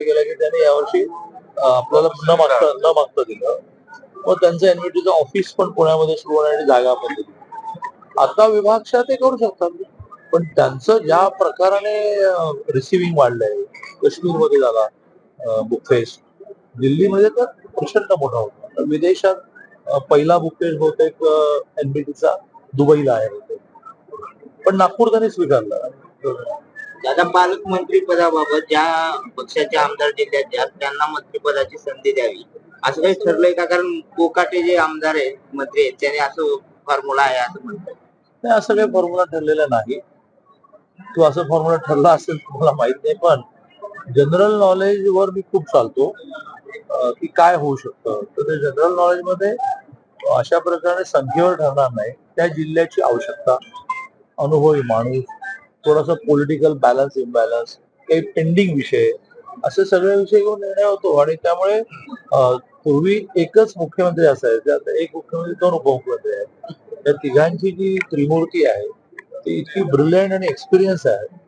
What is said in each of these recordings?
गेला की त्याने यावर्षी आपल्याला न मागता न मागता दिलं. मग त्यांचं एनव्हीटीचं ऑफिस पण पुण्यामध्ये सुरू होणार आणि जागा पण दिली. आता विभागशा ते करू शकतात. पण त्यांचं ज्या प्रकाराने रिसिव्हिंग वाढलंय काश्मीरमध्ये झाला बुक दिल्लीमध्ये तर प्रचंड मोठा होता. तर विदेशात पहिला बुक बहुतेक एनबीटीचा दुबईला आहे पण नागपूर त्यांनी स्वीकारला. दादा पालकमंत्री पदाबाबत ज्या पक्षाचे आमदार जिल्ह्यात आहेत त्यांना मंत्रिपदाची संधी द्यावी असं काही ठरलंय का? कारण कोकाटे जे आमदार आहेत मंत्री आहेत त्याने असं फॉर्म्युला आहे असं म्हणतात. नाही असं काही फॉर्म्युला ठरलेला नाही. तो असं फॉर्म्युला ठरला असेल तुम्हाला माहीत नाही पण जनरल नॉलेज वर मी खूप चालतो की काय होऊ शकतं. तर ते जनरल नॉलेजमध्ये अशा प्रकारे संख्येवर ठरणार नाही. त्या जिल्ह्याची आवश्यकता अनुभवी माणूस थोडासा पॉलिटिकल बॅलन्स इम्बॅलन्स काही पेंडिंग विषय असे सगळे विषय घेऊन निर्णय होतो. आणि त्यामुळे पूर्वी एकच मुख्यमंत्री असायचे. आता एक मुख्यमंत्री दोन उपमुख्यमंत्री आहेत त्या तिघांची जी त्रिमूर्ती आहे ती इतकी ब्रिलियंट आणि एक्सपिरियन्स आहे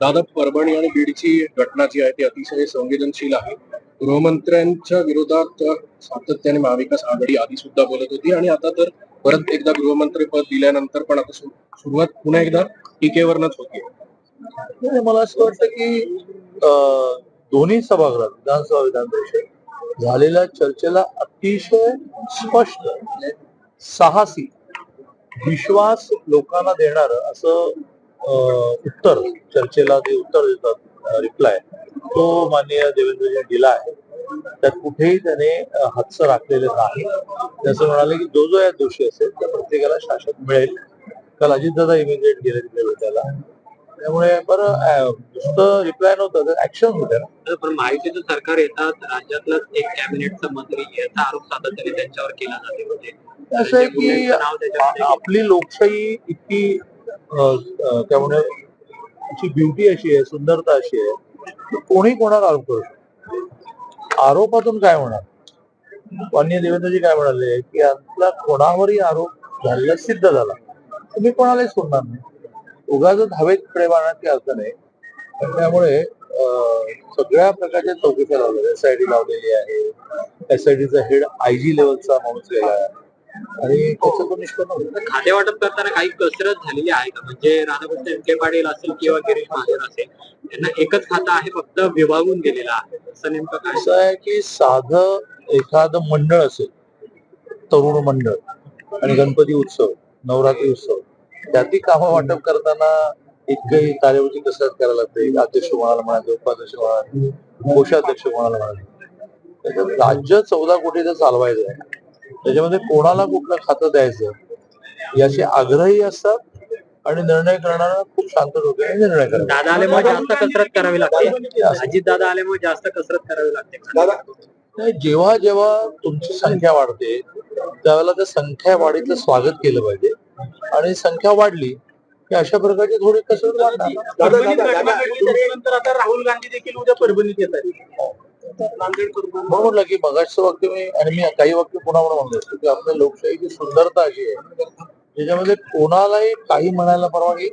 दादा परभणी आणि बीडची घटना जी आहे ती अतिशय संवेदनशील आहे. गृहमंत्र्यांच्या विरोधात सातत्याने महाविकास आघाडी आधी सुद्धा बोलत होती. आणि आता तर परत एकदा गृहमंत्री पद दिल्यानंतर पण आता सुरुवात पुन्हा एकदा टीकेवरनच होती मला असं वाटतं की अं, दोन्ही सभागृहात विधानसभा विधान परिषद झालेल्या चर्चेला अतिशय स्पष्ट म्हणजे साहसी विश्वास लोकांना देणार असं अं, उत्तर चर्चेला जे उत्तर देतात रिप्लाय तो माननीय देवेंद्रजी दिला आहे त्यात कुठेही त्याने हातचं राखलेलं नाही. ते असं म्हणाले की जो जो यात दोषी असेल त्या प्रत्येकाला शासन मिळेल. काल अजितदादा इमिजिएट गेले तिथे भेटायला. त्यामुळे बरं नुसतं रिप्लाय नव्हतं तर ऍक्शन होत्या ना. पण महायुतीचं सरकार येतात राज्यातलाच एक कॅबिनेटचा मंत्री याचा आरोप सातत्याने त्यांच्यावर केला जाते. म्हणजे असं आहे की आपली लोकशाही इतकी तिची ब्युटी अशी आहे सुंदरता अशी आहे की कोणी कोणाला आरोप करू शकतो? आरोपातून काय होणार? माननीय देवेंद्रजी काय म्हणाले की आपला कोणावरही आरोप झालेला सिद्ध झाला. तुम्ही कोणालाही सोडणार नाही. उगाच हवेत प्रेम आणण्याची अर्थ नाही त्यामुळे सगळ्या प्रकारच्या चौकशा लावलेल्या एसआयडी लावलेली आहे. एसआयडीचा हेड आयजी लेवलचा माणूस गेला आहे. आणि त्याचं निष्पन्न खाते वाटप करताना काही कसरत झालेली आहे का? म्हणजे राधाकृष्ण विखे पाटील असेल किंवा गिरीश महाजन असेल त्यांना एकच खातं आहे फक्त विभागून गेलेलं आहे. असं नेमकं काय? असं आहे की साधं एखादं मंडळ असेल तरुण मंडळ आणि गणपती उत्सव नवरात्री उत्सव त्यातही कामं वाटप करताना इतकंही कार्यवृत्ती कसरत करायला लागते. अध्यक्ष कोणाला म्हणाले उपाध्यक्ष म्हणाले कोषाध्यक्ष कोणाला म्हणाले त्याच्यात राज्य चौदा कोटीचं चालवायचं आहे. त्याच्यामध्ये कोणाला कुठलं खातं द्यायचं याचे आग्रही असतात आणि निर्णय करणारा खूप शांत डोक्याने निर्णय करतात. दादा आल्यामुळे जास्त कसरत करावी लागते. अजित दादा आल्यामुळे जास्त कसरत करावी लागते. नाही, जेव्हा जेव्हा तुमची संख्या वाढते त्यावेळेला त्या संख्या वाढीचं स्वागत केलं पाहिजे. आणि संख्या वाढली की अशा प्रकारची थोडी कसरत वाढणार. राहुल गांधी देखील उद्या परभणीत येत आहेत. म्हणून म्हटलं की मगाचं वाक्य मी आणि मी काही वाक्य पुन्हा म्हणलो असतो की आपल्या लोकशाहीची सुंदरता अशी आहे. ज्याच्यामध्ये कोणालाही काही म्हणायला परवानगी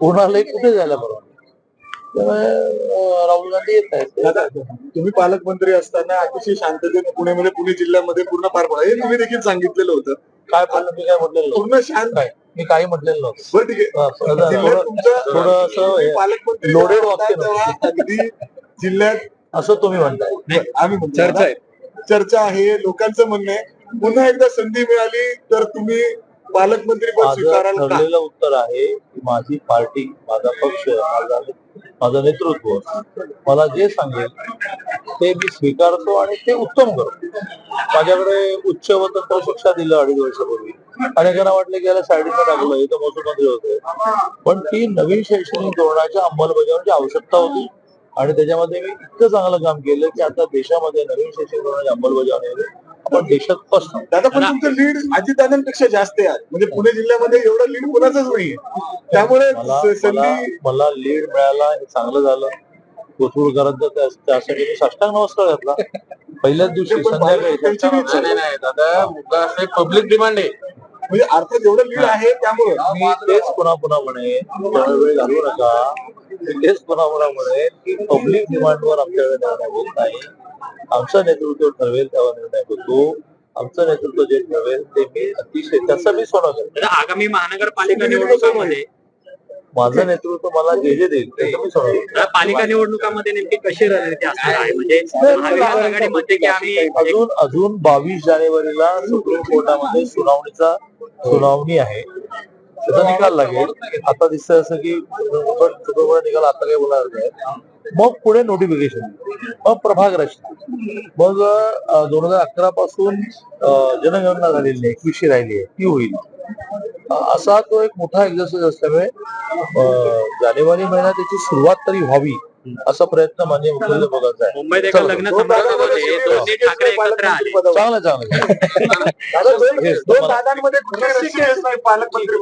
कोणालाही कुठे जायला परवानगी. त्यामुळे राहुल गांधी येत आहेत. तुम्ही पालकमंत्री असताना अतिशय शांततेने पुण्यामध्ये पुणे जिल्ह्यामध्ये पूर्ण पार पडा हे तुम्ही देखील सांगितलेलं होतं. काय बोललं मी काय म्हटलेलं. पूर्ण शांत. काय? मी काही म्हटलेलं नव्हतं. बरं ठीक आहे. पालकमंत्री होता वाक्य अगदी जिल्ह्यात असं तुम्ही म्हणताय. आम्ही म्हणतो चर्चा आहे. चर्चा आहे लोकांचं म्हणणं आहे. पुन्हा एकदा संधी मिळाली तर तुम्ही पालकमंत्री ठरलेलं उत्तर आहे की माझी पार्टी माझा पक्ष माझा माझं नेतृत्व मला जे सांगेल ते मी स्वीकारतो आणि ते उत्तम करतो. माझ्याकडे उच्च व तंत्र शिक्षा दिलं अडीच वर्षापूर्वी. अनेकांना वाटलं की याला साईडला टाकलं हे तर महसूल मंत्री होते. पण ती नवीन शैक्षणिक धोरणाच्या अंमलबजावणीची आवश्यकता होती. आणि त्याच्यामध्ये मी इतकं चांगलं काम केलं की आता देशामध्ये नवीन शैक्षणिक धोरणाची अंमलबजावणी आपण देशात फर्स्ट दादा पण तुमचं लीड अजितदादांपेक्षा जास्त आहे म्हणजे पुणे जिल्ह्यामध्ये एवढं लीड कोणाचंच नाहीये. त्यामुळे मला संधी लीड मिळाला हे चांगलं झालं. कोथरूडकरांचा त्या- त्यासाठी मी साष्टांग नमस्कार घातला. पहिल्याच दिवशी संध्याकाळी. नाही, दादा मुद्दा असे पब्लिक डिमांड आहे. म्हणजे अर्थात एवढं लीड आहे त्यामुळे. मी तेच पुन्हा पुन्हा म्हणे त्यावेळी वेळ घालवू नका. बिनधास्तपणामुळे की पब्लिक डिमांडवर आमच्याकडे निर्णय होत नाही. आमचं नेतृत्व ठरवेल त्यावर निर्णय होतो. आमचं नेतृत्व जे ठरवेल ते मी अतिशय तसं मी सोडा करेन आगामी महानगरपालिका निवडणुकामध्ये? माझं नेतृत्व मला जे जे देईल ते मी सोडा करेन. दादा, पालिका निवडणुकामध्ये नेमकी कशी रणनीती असणार आहे? म्हणजे महाविकास आघाडी म्हणते की आम्ही अजून अजून बावीस जानेवारीला सुप्रीम कोर्टामध्ये सुनावणीचा सुनावणी आहे. त्याचा निकाल लागेल. आता दिसत असं की सुप्रीम निकाल आता काही बोलणार नाही. मग पुढे नोटिफिकेशन मग प्रभाग रचना मग दोन हजार अकरा पासून जनगणना झालेली नाही. एकवीसशे राहिली आहे. ती होईल. असा तो एक मोठा एक्झरसाइज असल्यामुळे जानेवारी महिन्यात त्याची सुरुवात तरी व्हावी. असा प्रयत्न माननीय मुख्यमंत्री पदाचा आहे. मुंबईत एका लग्न समारंभामध्ये दोन्ही ठाकरे एकत्र आले. चांगलं चांगलं. दोन दादांमध्ये पालकमंत्री